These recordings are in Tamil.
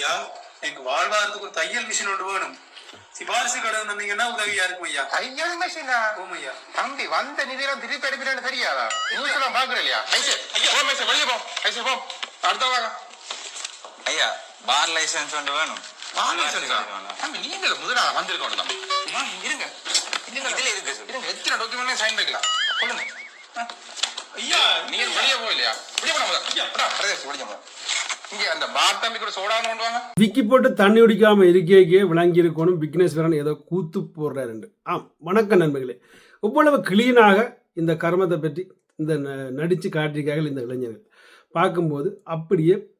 ஐயா எனக்கு வாழ்வாரத்துக்கு ஒரு தையல் மிஷின் ஒன்று வேணும். சிபாரிசு கடை தந்தீங்கன்னா உதவியா இருக்கும் ஐயா? ஐயோ மிஷினா ஓம் ஐயா. தம்பி வந்த நிதியெல்லாம் திருப்பி எடுக்கிறேன்னு தெரியாதா? நியூஸ் எல்லாம் பாக்குற இல்லையா? ஐசே போ மேசே வெளியே போ. ஐசே போ. அடுத்த வாங்க ஐயா பார் லைசன்ஸ் ஒன்று வேணும். தம்பி நீங்க முதலா வந்திருக்கோம் தம்பி. இருங்க. இருங்க. இதுல இருக்கு சார். இருங்க எத்தனை டாக்குமெண்ட் சைன் வைக்கலாம். சொல்லுங்க. ஐயா நீங்க வெளியே போயிலையா வெளியே போன முதல்ல பிரதேஷ் வெளியே போ. அந்த விக்கி போட்டு தண்ணி குடிக்காம இருக்கே விளங்கி இருக்கணும் விக்னேஸ்வரன் ஏதோ கூத்து போடுறாரு ஆம் வணக்கம் நண்பர்களே. இவ்வளவு கிளீனாக இந்த கர்மத்தை பற்றி இந்த ந- நடிச்சு காட்டியிருக்கார்கள் இந்த இளைஞர்கள். பார்க்கும்போது அப்படியே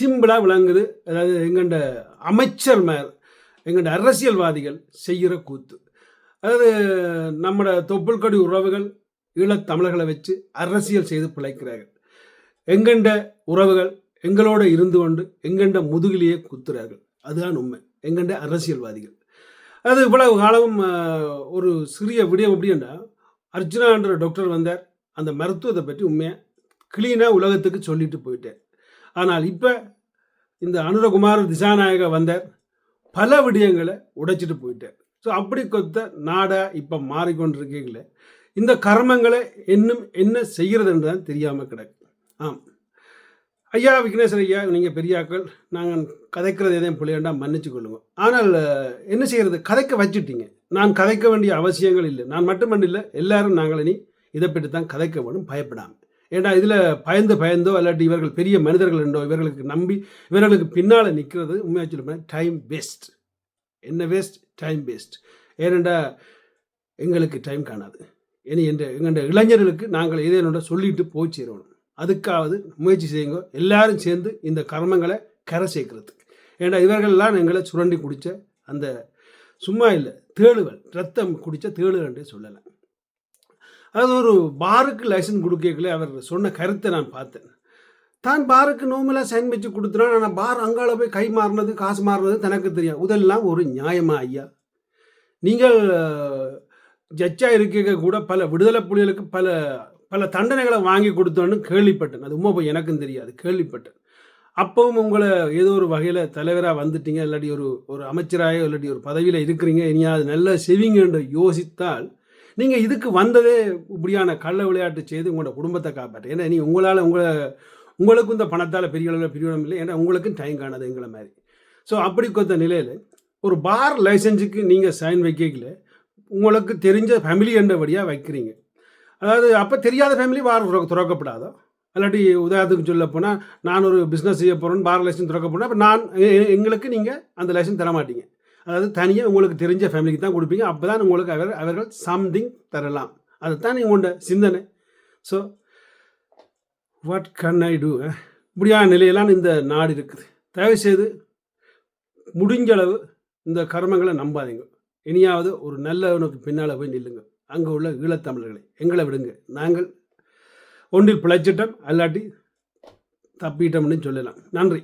சிம்பிளாக விளங்குது. அதாவது எங்கண்ட அமைச்சர் மேல் எங்கண்ட அரசியல்வாதிகள் செய்கிற கூத்து. அதாவது நம்மட தொப்புள்கொடி உறவுகள் ஈழத் தமிழர்களை வச்சு அரசியல் செய்து பிழைக்கிறார்கள். எங்கண்ட உறவுகள் எங்களோட இருந்து கொண்டு எங்கண்ட முதுகிலேயே குத்துறார்கள். அதுதான் உண்மை. எங்கண்ட அரசியல்வாதிகள். அது இவ்வளவு காலமும் ஒரு சிறிய விடயம் அப்படின்னா அர்ஜுனான்ற டாக்டர் வந்தார். அந்த மருத்துவத்தை பற்றி உண்மையாக கிளீனாக உலகத்துக்கு சொல்லிட்டு போயிட்டேன் ஆனால் இப்போ இந்த அனுரகுமார் திசாநாயகர் வந்தார். பல விடயங்களை உடைச்சிட்டு போயிட்டார். ஸோ அப்படி கொத்த நாடாக இப்போ மாறிக்கொண்டிருக்கீங்களே இந்த கர்மங்களை இன்னும் என்ன செய்கிறதுன்னு தான் தெரியாமல் கிடக்கு. ஆம். ஐயா விக்னேஸ்வர ஐயா நீங்கள் பெரியாக்கள் நாங்கள் கதைக்கிறது எதையும் பிள்ளையாண்டா மன்னிச்சு கொள்ளுவோம் ஆனால் என்ன செய்கிறது கதைக்க வச்சுட்டீங்க. நான் கதைக்க வேண்டிய அவசியங்கள் இல்லை. நான் மட்டுமல்ல இல்லை எல்லாரும் நாங்கள் இனி இதை பற்றி தான் கதைக்க வேணும் பயப்படாமல் ஏன்னா இதில் பயந்து பயந்தோ இல்லாட்டி இவர்கள் பெரிய மனிதர்கள் என்றோ இவர்களுக்கு நம்பி இவர்களுக்கு பின்னால் நிற்கிறது உண்மையாக சொல்ல டைம் வேஸ்ட் என்ன வேஸ்ட் டைம் வேஸ்ட் ஏனெண்டா எங்களுக்கு டைம் காணாது. இனி என்ற எங்கள் இளைஞர்களுக்கு நாங்கள் ஏதேனும் சொல்லிட்டு போய் சேரணும். அதுக்காவது முயற்சி செய்யுங்க. எல்லாரும் சேர்ந்து இந்த கர்மங்களை கரை சேர்க்கறதுக்கு. ஏன்னா இவர்கள்லாம் எங்களை சுரண்டி குடித்த அந்த சும்மா இல்லை தேளுகள் ரத்தம் குடித்த தேளுகன்றே சொல்லலாம் அது ஒரு பாருக்கு லைசன்ஸ் கொடுக்கல அவர் சொன்ன கருத்தை நான் பார்த்தேன். தான் பாருக்கு நோமெல்லாம் சைன் வச்சு கொடுத்துறான் ஆனால் பார் அங்கால போய் கை மாறினது காசு மாறினது தனக்கு தெரியும் இதெல்லாம் ஒரு நியாயமா ஐயா? நீங்கள் ஜட்ஜாக இருக்க கூட பல விடுதலை புலிகளுக்கு பல பல தண்டனைகளை வாங்கி கொடுத்தோன்னு கேள்விப்பட்டேன். அது உண்மை போய் எனக்கும் தெரியாது. கேள்விப்பட்டேன். அப்பவும் உங்களை ஏதோ ஒரு வகையில் தலைவராக வந்துட்டீங்க இல்லாட்டி ஒரு ஒரு அமைச்சராக இல்லாட்டி ஒரு பதவியில் இருக்கிறீங்க இனியாவது நல்ல செவிங்க என்று யோசித்தால் நீங்கள் இதுக்கு வந்ததே இப்படியான கள்ள விளையாட்டு செய்து உங்களோட குடும்பத்தை காப்பாற்று. ஏன்னா நீ உங்களால் உங்களை உங்களுக்கும் இந்த பணத்தால் பெரிய அளவில் பிரிவினம் இல்லை. ஏன்னா உங்களுக்கும் டைம் காணாது எங்களை மாதிரி. ஸோ அப்படி கொத்த நிலையில் ஒரு பார் லைசன்ஸுக்கு நீங்கள் சைன் வைக்கல உங்களுக்கு தெரிஞ்ச ஃபேமிலி என்றபடியாக வைக்கிறீங்க. அதாவது அப்போ தெரியாத ஃபேமிலி வார் துறக்க- துறக்கப்படாதோ? இல்லாட்டி உதாரணத்துக்கு சொல்ல போனால் நான் ஒரு பிஸ்னஸ் செய்ய போகிறேன்னு பார் லைசன்ஸ் திறக்க போனால் அப்போ நான் எங்களுக்கு நீங்கள் அந்த லைசன்ஸ் தர மாட்டீங்க. அதாவது தனியாக உங்களுக்கு தெரிஞ்ச ஃபேமிலிக்கு தான் கொடுப்பீங்க. அப்போ தான் உங்களுக்கு அவர் அவர்கள் சம்திங் தரலாம். அதுதான் நீங்கள் உங்களோட சிந்தனை. So what can I do இப்படியான நிலையெல்லாம் இந்த நாடு இருக்குது. தயவுசெய்து முடிஞ்ச அளவு இந்த கர்மங்களை நம்பாதீங்க. இனியாவது ஒரு நல்லவனுக்கு பின்னால் போய் நில்லுங்க. அங்கே உள்ள ஈழத்தமிழர்களை. எங்களை விடுங்க. நாங்கள் ஒன்றில் பிழைச்சிட்டோம். அல்லாட்டி தப்பிட்டோம்னு சொல்லலாம். நன்றி.